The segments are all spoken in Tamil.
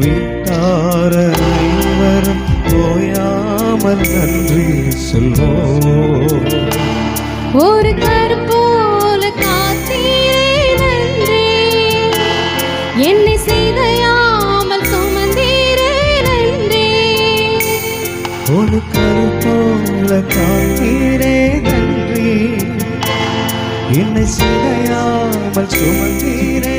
வீட்டார அனைவரும் ஓயாமல் நன்றி சொல்வோம். ஒரு கருப்போல காத்தீரே என்னை செய்தையாமல் சுமந்தீரே நன்றி. ஒரு கருப்போல காத்தீரே நன்றி. என்னை சிதையாமல் சுமந்தீரே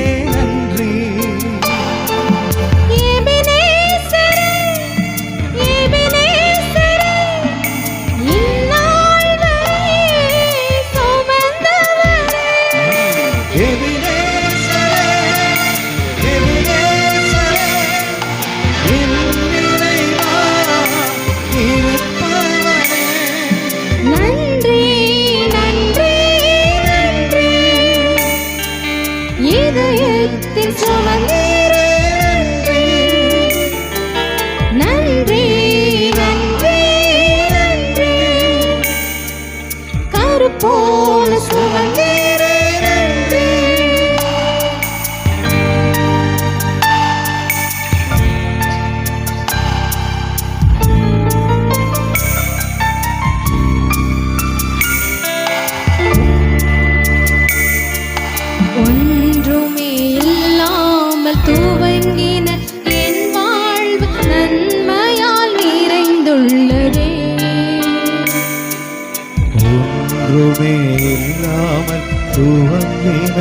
ஒன்றுமே இல்லாமல் துவங்கின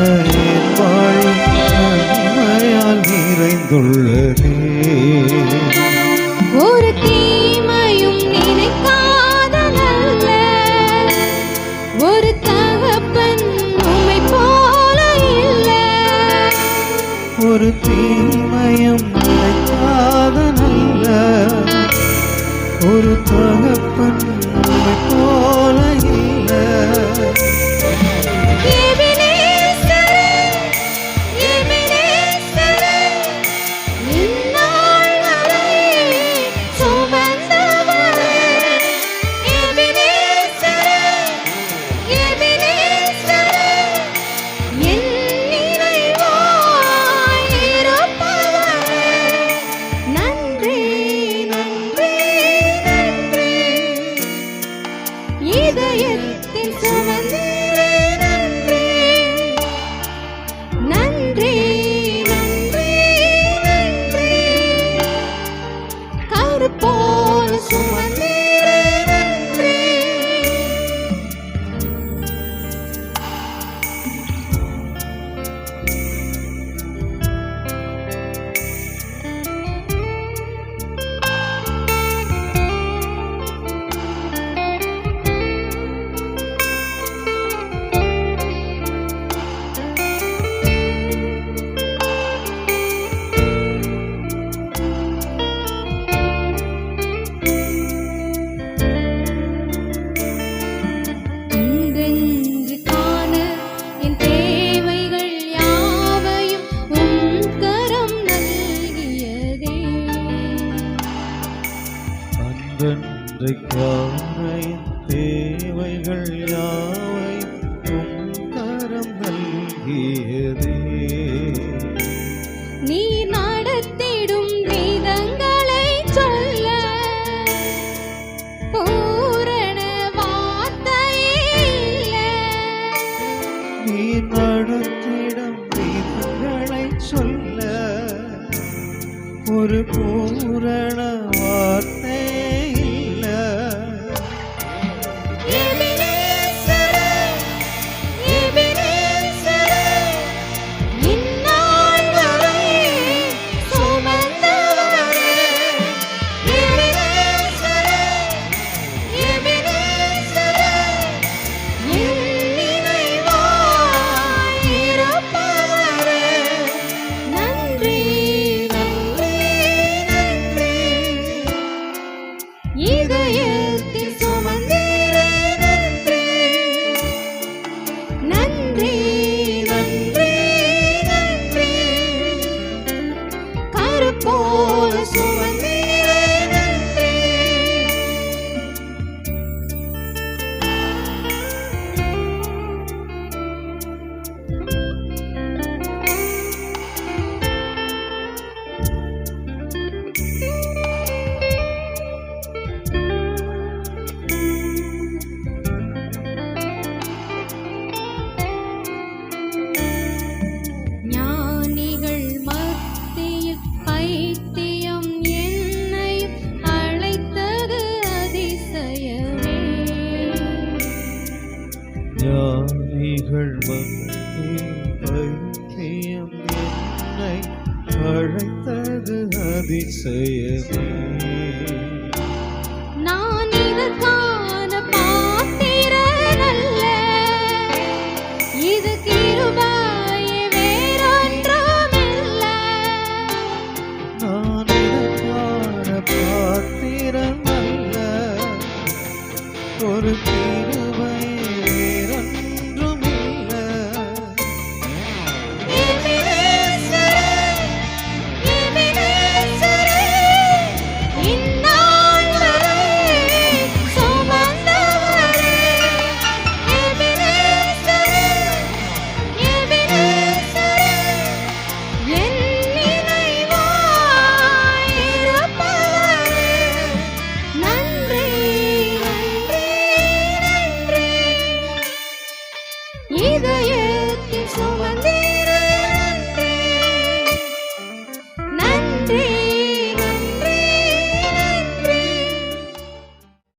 என் வாழ்வு நன்மையால் நிறைந்துள்ளதே. ஒரு தீமையும் நினைக்காத நல்ல ஒரு தகப்பன் உம்மை போல இல்லை. ஒரு தீமையும் நினைக்காத நல்ல ஒரு தகப்பன் தேவைகள் யாவை உம் கரம் நல்கியதே நீ நடத்திடும் விதங்களை சொல்ல பூரண வார்த்தையே இல்லை. நீ நடத்திடம் விதங்களை சொல்ல ஒரு பூரண அவள் பைத்தியம் என்னை அழைத்தது அதிசயமே நான் இதுதான் Me either.